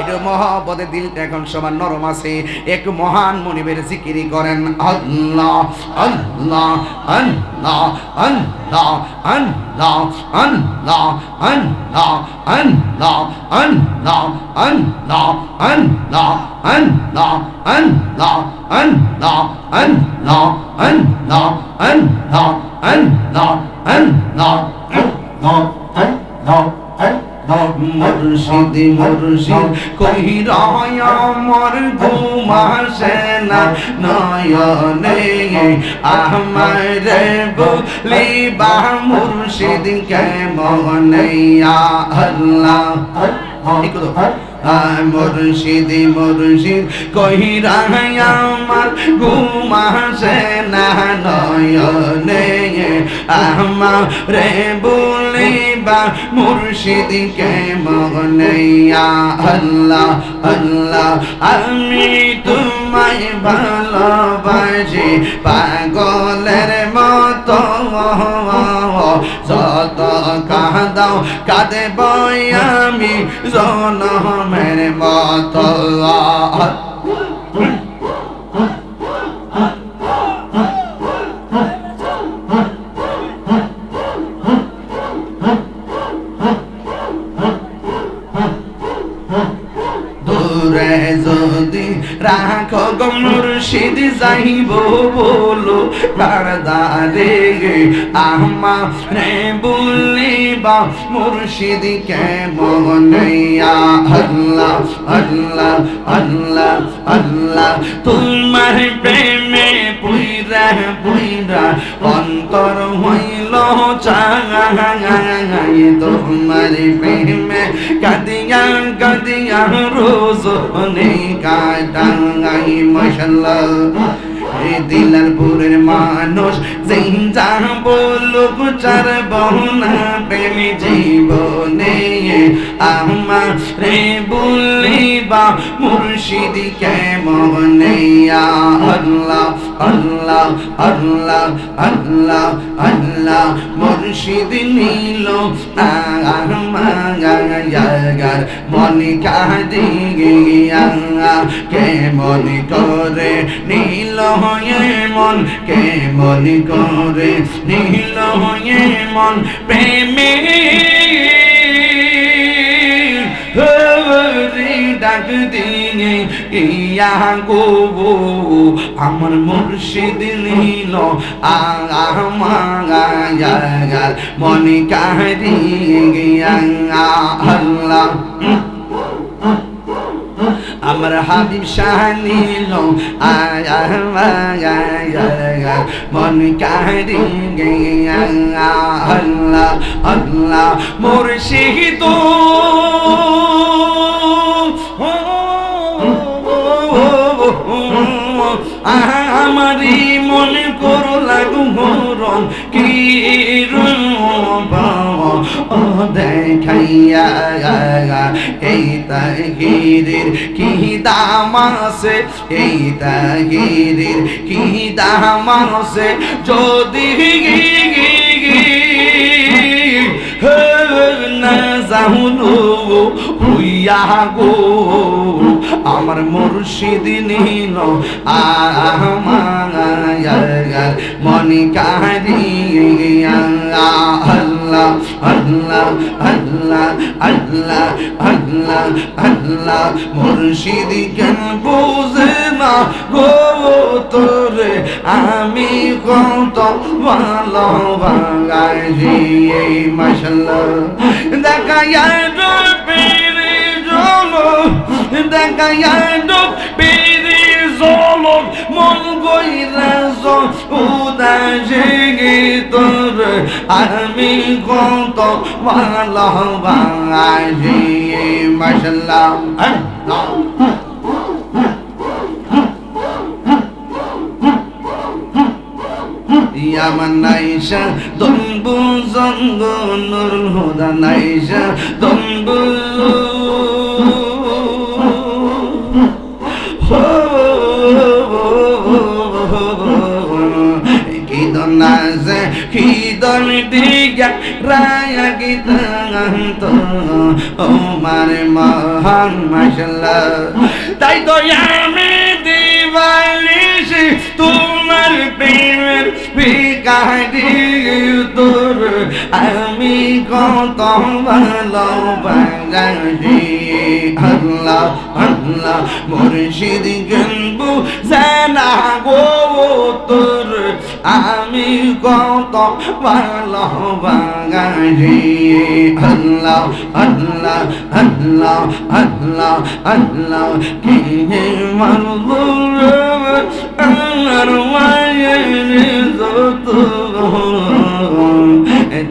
এটা মহব্বতের দিলটা এখন সবার নরম আছে এক মহান মনিবের জিকিরি করেন আল্লাহ আল্লাহ আল্লাহ আল্লাহ আল্লাহ আল্লাহ আল্লাহ আল্লাহ আল্লাহ আল্লাহ আল্লাহ আল্লাহ আল্লাহ আল্লাহ আল্লাহ আল্লাহ আল্লাহ আল্লাহ আল্লাহ মুর্শিদ মুর্শিদ কহিরা আমার ঘুমাসে না নয়নে আমার বলি বা মুর্শিদ কে মনে আল্লাহ। মুর্শিদ মুর্শিদ, কহিরা আমার, ঘুমাসে না, নয়নে আমার বলিবা, মুর্শিদ কে মগনইয়া আল্লাহ আল্লাহ, আমি তোমায় ভালোবাসি, পাগলের মতো, যত কাঁদাও কাঁদে বই আমি نعمت الله دور زودی راکو گم মুর্শিদ যাইব বলো কারদারে আমা রে বলিবা মুর্শিদ কে মনইয়া আল্লাহ আল্লাহ আল্লাহ আল্লাহ, তোমার প্রেমে পুইরা পুইরা অন্তর হইল তোমার প্রেমে। কাদিয়া কাদিয়া রোজ নেই কাটাঙ্গাই মানুষ, যেই যা চার বহনা প্রেমী জীবনে। আমার রে বলিবা, মুর্শিদ কে মনে আল্লাহ আল্লাহ আল্লাহ আল্লাহ আল্লাহ। মুর্শিদ নীল আর আমার মনে কাঁদি গিয়া কে মনে করে নীল হয়ে মন কে মনে করে নীল হয়ে মন, প্রেমে আমার মুর্শিদ নীল আমার মনে কারি গিয়া আমার হাবিব শাহ নীল মন কারি আল্লাহ আল্লাহ, মুর্শিদ। আমারি মনে করো লাগু মরম কি দেখাইয়া এই তাহিরের কি দাম আছে? এই তাহিরের কি দাম আছে? যদি না জাহুনু পুইয়া গো। আমার মুর্শিদ নীল আমার মনি কারি আল্লাহ আল্লাহ আল্লাহ আল্লাহ আল্লাহ আল্লাহ, মুর্শিদ কেন বুঝে না গো তোরে? আমি কত ভালো বাঙালি এই মাসাল্লাহ দেখা kayardım Beni zolum Mulgoyla zol Udacı dur Armi konto Vallahi vallahi Maşallah Allah আমার নাইসা দম্বু জঙ্গ নুর হুদা নাইসা দম্বু দিগা রা গীতান্ত ওমার মহান মাসাল্লাহ তাই তো আমি দিবালিশি তোমার প্রেমের ভিকারি আল্লাহ আল্লাহ, মুর্শিদ গেলবু জানা গো তোর। আমি কত ভালোবাসি আল্লাহ আল্লাহ আল্লাহ আল্লাহ আল্লাহ, কে মারবুর আমার মায়ের যত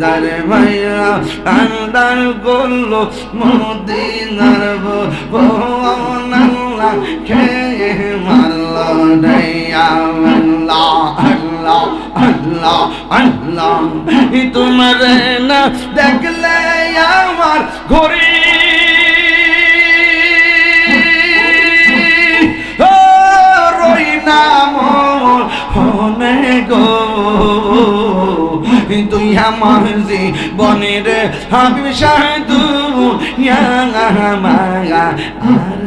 দার ভাইরা আন্দার করল মদিনার বলা খেয়ে মারল? ডাইয়া আল্লাহ তোমার না দেখলে আমার ঘরে তুই আমার জীবনের হাবিব সাধু মাগা আর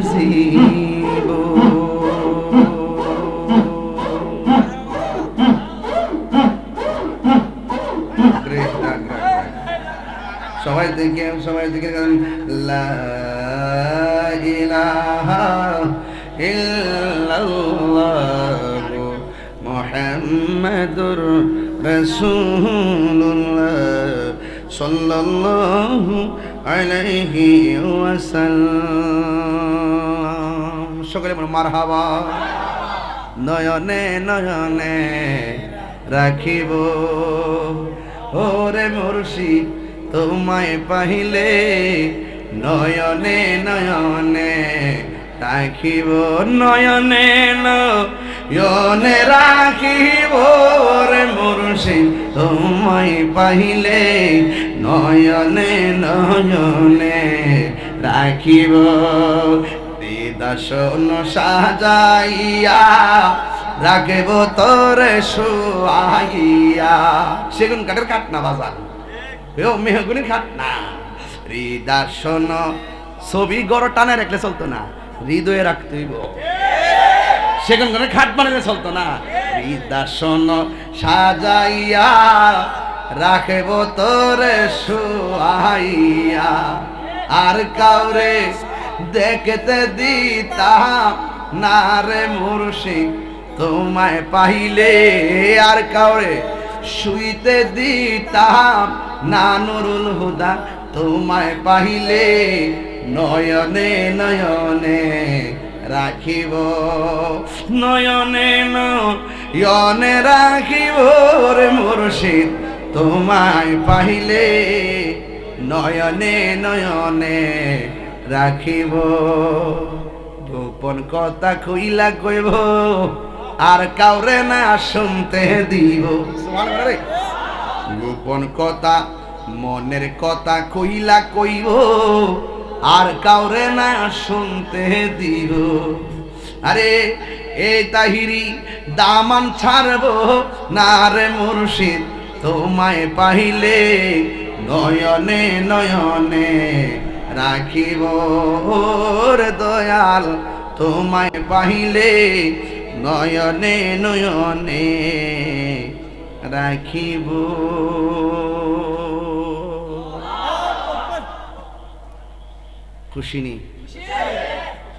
সবাই দেখে সবাই মুহাম্মাদুর সকলে বলুন মারহাবা। নয়নে নয়নে রাখিব। ওরে মুর্শিদ তোমায় পাহিলে নয়নে নয়নে রাখিব। নয়নে নয়নে রাখিব রে মুর্শিদ, তোমায় পাহিলে নয়নে নয়নে রাখিব। দর্শন সাজাইয়া রাখব তোরে শুয়াইয়া। সেগুন কাঠের কাঠ না বাজার ও মেহগুনি খাট না। হৃদর্শন ছবি গড় টানে রাখলে চলতো না, হৃদয়ে রাখতে হইব। সেখান করে খাট বানালে চলতো না। হৃদর্শন সাজাইয়া রাখব তোরে শুয়াইয়া। আর কাউরে দেখতে দিতাম না রে মুর্শিদ, তোমায় পাইলে আর কাউরে শুইতে দিতাম না নুরুল হুদা, তোমায় পাইলে নয়নে নয়নে রাখিব। নয়নে নয়নে রাখিব রে মুর্শিদ তোমায় পাইলে নয়নে নয়নে রাখিব। গোপন কথা কইলা কইব আর কাউরে না শুনতে দিব। গোপন কথা মনের কথা কইলা কইব আর কাউরে না শুনতে দিব আরে এই তাহিরি দামান ছাড়ব না রে মুর্শিদ, তোমায় পাইলে নয়নে নয়নে রাখিব দয়াল, তোমায় পাইলে নয়নে নয়নে রাখিব। খুশি নি